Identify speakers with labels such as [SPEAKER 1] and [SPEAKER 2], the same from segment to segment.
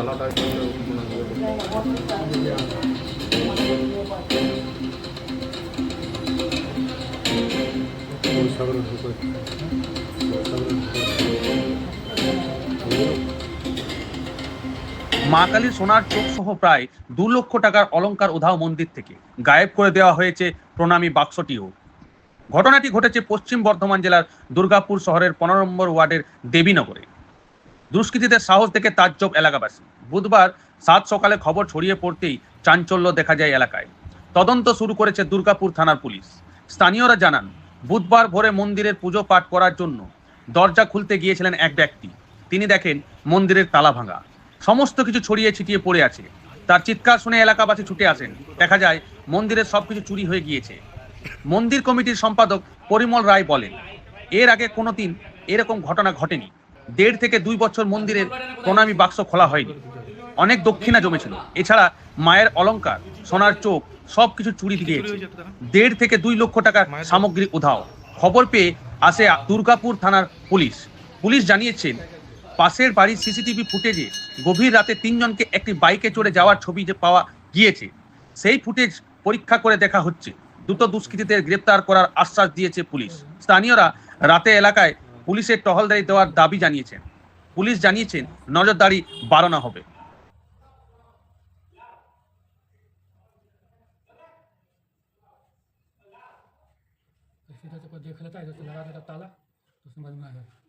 [SPEAKER 1] ঢুকে
[SPEAKER 2] মা কালীর সোনার চোখ সহ প্রায় দু লক্ষ টাকার অলংকার উধাও মন্দির থেকে। গায়েব করে দেওয়া হয়েছে প্রণামী বাক্সটিও। ঘটনাটি ঘটেছে পশ্চিম বর্ধমান জেলার দুর্গাপুর শহরের পনেরো নম্বর ওয়ার্ডের দেবীনগরে। দুষ্কৃতীদের সাহস দেখে তাজ্জব এলাকাবাসী। বুধবার সাত সকালে খবর ছড়িয়ে পড়তেই চাঞ্চল্য দেখা যায় এলাকায়। তদন্ত শুরু করেছে দুর্গাপুর থানার পুলিশ। স্থানীয়রা জানান, বুধবার ভোরে মন্দিরের পুজো পাঠ করার জন্য দরজা খুলতে গিয়েছিলেন এক ব্যক্তি। তিনি দেখেন মন্দিরের তালা ভাঙা। সমস্ত কিছু ছড়িয়ে ছিটিয়ে পড়ে আছে। তার চিৎকার শুনে এলাকাবাসী ছুটে আসেন। দেখা যায়, মন্দিরের সবকিছু চুরি হয়ে গিয়েছে। মন্দির কমিটির সম্পাদক পরিমল রায় বলেন, এর আগে কোনোদিন এরকম ঘটনা ঘটেনি। দেড় থেকে দুই বছর মন্দিরের প্রণামী বাক্স খোলা হয়নি। অনেক দক্ষিণা জমেছিল। এছাড়া মায়ের অলংকার, সোনার চোখ, সবকিছু চুরি দিয়েছে। দেড় থেকে দুই লক্ষ টাকার সামগ্রী উধাও। খবর পেয়ে আসে দুর্গাপুর থানার পুলিশ। পুলিশ জানিয়েছেন, পাশের বাড়ির সিসিটিভি ফুটেজে গভীর রাতে তিনজনকে একটি বাইকে চড়ে যাওয়ার ছবি যে পাওয়া গিয়েছে, সেই ফুটেজ পরীক্ষা করে দেখা হচ্ছে। দ্রুত দুষ্কৃতীদের গ্রেপ্তার করার আশ্বাস দিয়েছে পুলিশ। স্থানীয়রা রাতে এলাকায় পুলিশের টহলদারি দেওয়ার দাবি জানিয়েছেন পুলিশ জানিয়েছেন নজরদারি বাড়ানো হবে
[SPEAKER 3] सीधा से कोई देख लेता है इधर से लगा देता ताला तो समझ में आया फेस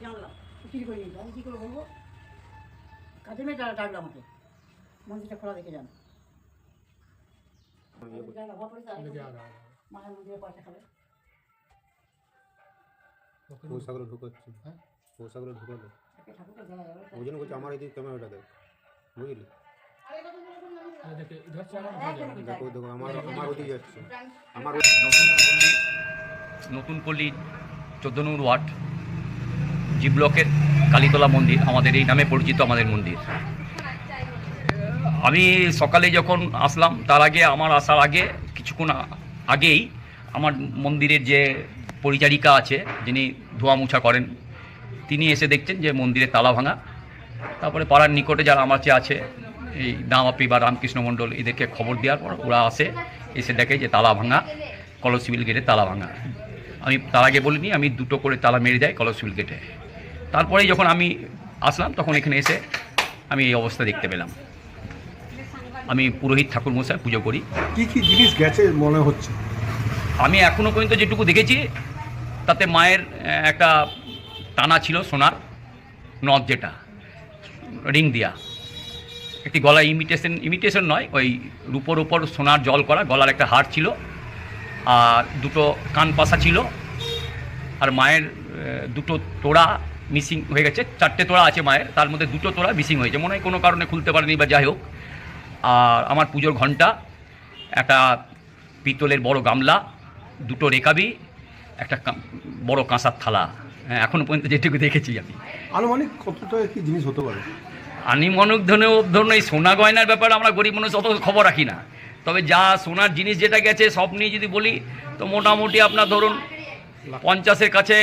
[SPEAKER 4] জানলাম। বিক্রি করে নিই তাকে কী করে বলব? কাজে মেয়ে তারা ডাকলো আমাকে। মন্দিরটা খোলা দেখে যান। মায়ের মন্দিরে পয়সা খাবে।
[SPEAKER 1] ঢুকালো। ওই জন্য বলছি আমার এই ক্যামেরাটা দেখ। বুঝলি? দেখো দেখো আমার আমার ওদিকে যাচ্ছে। আমার
[SPEAKER 5] নতুন পল্লী নতুন চোদ্দ নম্বর ওয়ার্ড জি ব্লকের কালীতলা মন্দির আমাদের এই নামে পরিচিত আমাদের মন্দির। আমি সকালে যখন আসলাম তার আগে আমার আসার আগে কিছুক্ষণ আগেই আমার মন্দিরের যে পরিচারিকা আছে যিনি ধোয়া মোছা করেন তিনি এসে দেখছেন যে মন্দিরে তালা ভাঙা। তারপরে পাড়ার নিকটে যারা আমার চেয়ে আছে এই দামাপি বা রামকৃষ্ণ মণ্ডল এদেরকে খবর দেওয়ার পর ওরা আসে এসে দেখে যে তালা ভাঙা কলসিবিল গেটে তালা ভাঙা। আমি তার আগে বলিনি আমি দুটো করে তালা মেরে যাই কলসিবিল গেটে। তারপরে যখন আমি আসলাম তখন এখানে এসে আমি এই অবস্থা দেখতে পেলাম। আমি পুরোহিত ঠাকুর মশাই পুজো করি।
[SPEAKER 6] কি কি জিনিস গেছে মনে হচ্ছে?
[SPEAKER 5] আমি এখনও পর্যন্ত যেটুকু দেখেছি তাতে মায়ের একটা টানা ছিল সোনার নথ যেটা রিং দিয়া। একটি গলা ইমিটেশন ইমিটেশন নয়, ওই রূপোর উপর সোনার জল করা, গলার একটা হার ছিল, আর দুটো কান পাশা ছিল, আর মায়ের দুটো তোড়া মিসিং হয়ে গেছে, চারটে তোড়া আছে মায়ের, তার মধ্যে দুটো তোড়া মিসিং হয়েছে, মনে হয় কোনো কারণে খুলতে পারেনি বা যাই হোক। আর আমার পুজোর ঘণ্টা একটা পিতলের বড় গামলা, দুটো রেকাবি একটা বড় কাঁসার থালা হ্যাঁ এখনও পর্যন্ত যেটুকু দেখেছি আমি।
[SPEAKER 6] আনুমানিক কতটা কি জিনিস হতে পারে?
[SPEAKER 5] আনিমনক ধনে ধরুন এই সোনা গয়নার ব্যাপারে আমরা গরিব মানুষ অত খবর রাখি না। তবে যা সোনার জিনিস যেটা গেছে সব নিয়ে যদি বলি, তো মোটামুটি আপনার ধরুন পঞ্চাশের কাছে